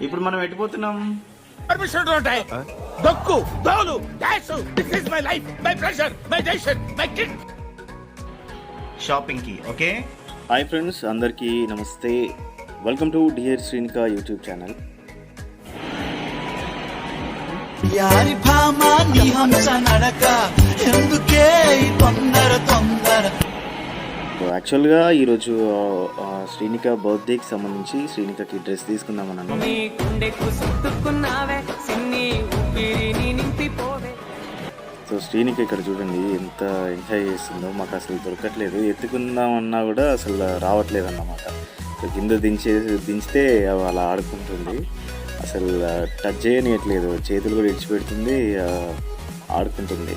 ఇప్పుడు మనం ఎట్టిపోతున్నాం పర్మిషన్ ఉంటాయి దక్కు దోలు dash this is my life my pressure my decision my kick షాపింగ్కి ఓకే హాయ్ ఫ్రెండ్స్ అందరికీ నమస్తే. Welcome to dear Srinika YouTube channel యారి భామ నీ హంస నడక ఎందుకే తొందర తొందర యాక్చువల్గా ఈరోజు శ్రీనిక బర్త్డేకి సంబంధించి శ్రీనికకి డ్రెస్ తీసుకుందామని నింపిపోవే. సో శ్రీనిక ఇక్కడ చూడండి ఎంత ఎంజాయ్ చేస్తుందో మాకు అసలు దొరకట్లేదు. ఎత్తుకుందామన్నా కూడా అసలు రావట్లేదు అన్నమాట. సో కింద దించే దించితే అలా ఆడుకుంటుంది. అసలు టచ్ చేయనియట్లేదు. చేతులు కూడా ఇడిచిపెడుతుంది ఆడుకుంటుంది.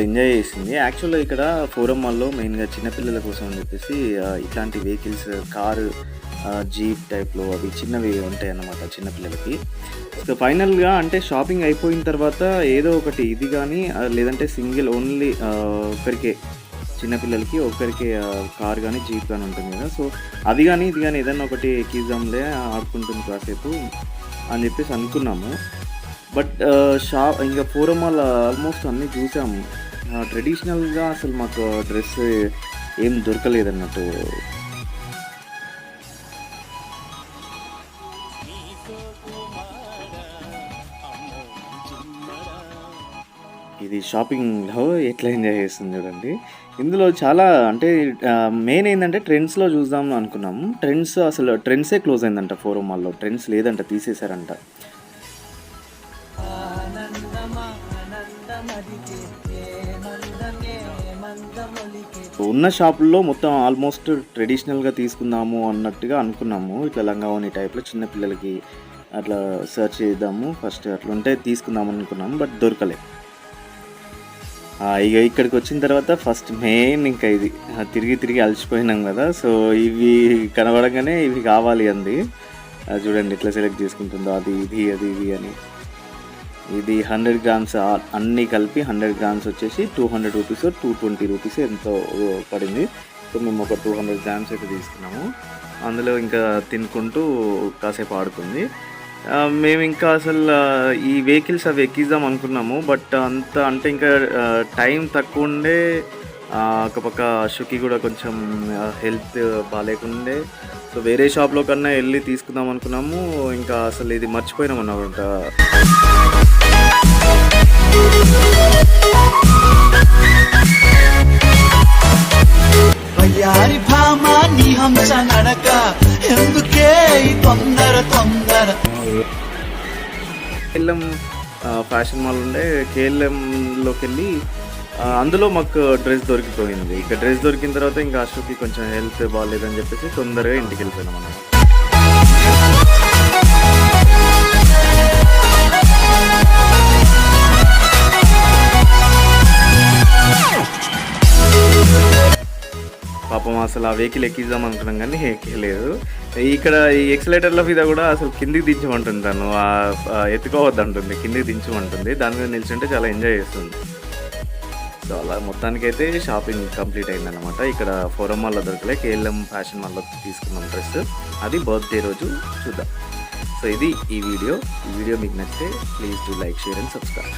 ఫుల్ ఎంజాయ్ చేసింది. యాక్చువల్గా ఇక్కడ ఫోరం మాల్లో మెయిన్గా చిన్నపిల్లల కోసం అని చెప్పేసి ఇట్లాంటి వెహికల్స్ కారు జీప్ టైప్లో అవి చిన్నవి ఉంటాయి అన్నమాట చిన్నపిల్లలకి సో ఫైనల్గా అంటే షాపింగ్ అయిపోయిన తర్వాత ఏదో ఒకటి ఇది కానీ లేదంటే సింగిల్ ఓన్లీ ఒకరికే చిన్నపిల్లలకి ఒకరికి కార్ కానీ జీప్ కానీ ఉంటుంది కదా. సో అది కానీ ఇది కానీ ఏదైనా ఒకటి ఎక్కిద్దాంలే ఆడుకుంటుంది కాసేపు అని చెప్పేసి అనుకున్నాము. బట్ షా ఇంకా పూర్వం మాల్ ఆల్మోస్ట్ అన్నీ చూసాము. ట్రెడిషనల్గా అసలు మాకు డ్రెస్ ఏం దొరకలేదన్నట్టు. ఇది షాపింగ్లో ఎట్లా ఎంజాయ్ చేస్తుంది చూడండి. ఇందులో చాలా అంటే మెయిన్ ఏంటంటే ట్రెండ్స్లో చూద్దాం అనుకున్నాము ట్రెండ్స్ అసలు ట్రెండ్సే క్లోజ్ అయిందంట ఫోరం మాల్లో ట్రెండ్స్ లేదంట తీసేశారంట. ఉన్న షాపుల్లో మొత్తం ఆల్మోస్ట్ ట్రెడిషనల్గా తీసుకుందాము అన్నట్టుగా అనుకున్నాము. ఇట్లా లంగావని టైప్లో చిన్న పిల్లలకి అట్లా సెర్చ్ చేద్దాము. ఫస్ట్ అట్లా ఉంటే తీసుకుందాం అనుకున్నాము బట్ దొరకలేదు ఇక ఇక్కడికి వచ్చిన తర్వాత ఫస్ట్ మెయిన్ ఇంకా ఇది తిరిగి తిరిగి అలసిపోయినాం కదా. సో ఇవి కనబడగానే ఇవి కావాలి అంది. చూడండి ఎట్లా సెలెక్ట్ చేసుకుంటుందో అది ఇది అది ఇది అని. ఇది హండ్రెడ్ గ్రామ్స్ అన్నీ కలిపి హండ్రెడ్ గ్రామ్స్ వచ్చేసి two hundred rupees two twenty rupees ఎంతో పడింది. సో మేము ఒక టూ హండ్రెడ్ గ్రామ్స్ అయితే తీసుకున్నాము. అందులో ఇంకా తినుకుంటూ కాసేపు ఆడుకుంది. మేము ఇంకా అసలు ఈ వెహికల్స్ అవి ఎక్కిద్దాం అనుకున్నాము. బట్ అంత అంటే ఇంకా టైం తక్కువ ఉండే ఒక పక్క షుకి కూడా కొంచెం హెల్త్ బాగాలేకుండే. సో వేరే షాప్లో కన్నా వెళ్ళి తీసుకుందాం అనుకున్నాము. ఇంకా అసలు ఇది మర్చిపోయినాం అన్నమాట. వయ్యారి భామ నీ హంస నడక ఎందుకే తొందర తొందర? కేఎల్ఎం ఫ్యాషన్ మాల్ ఉండే కేఎల్ఎంలోకి వెళ్ళి అందులో మాకు డ్రెస్ దొరికిపోయింది. ఇక డ్రెస్ దొరికిన తర్వాత ఇంకా అశోక్కి కొంచెం హెల్త్ బాగాలేదని చెప్పేసి తొందరగా ఇంటికి వెళ్ళిపోయినాం అన్నమాట. పాపం అసలు ఆ వెహికల్ ఎక్కిద్దాం అనుకున్నాం కానీ ఎక్కలేదు. ఇక్కడ ఈ ఎక్సలేటర్ల మీద కూడా అసలు కిందికి దించమంటుంది తను. ఎత్తుకోవద్దు అంటుంది కిందికి దించమంటుంది. దాని మీద నిల్చుంటే చాలా ఎంజాయ్ చేస్తుంది. సో అలా మొత్తానికైతే షాపింగ్ కంప్లీట్ అయిందనమాట ఇక్కడ ఫోరం మాల్లో దొరకలే కేఎల్ఎం ఫ్యాషన్ మాల్లో తీసుకున్నాం డ్రెస్ అది బర్త్డే రోజు చూద్దాం. సో ఇది ఈ వీడియో. ఈ వీడియో మీకు నచ్చితే please do like share and subscribe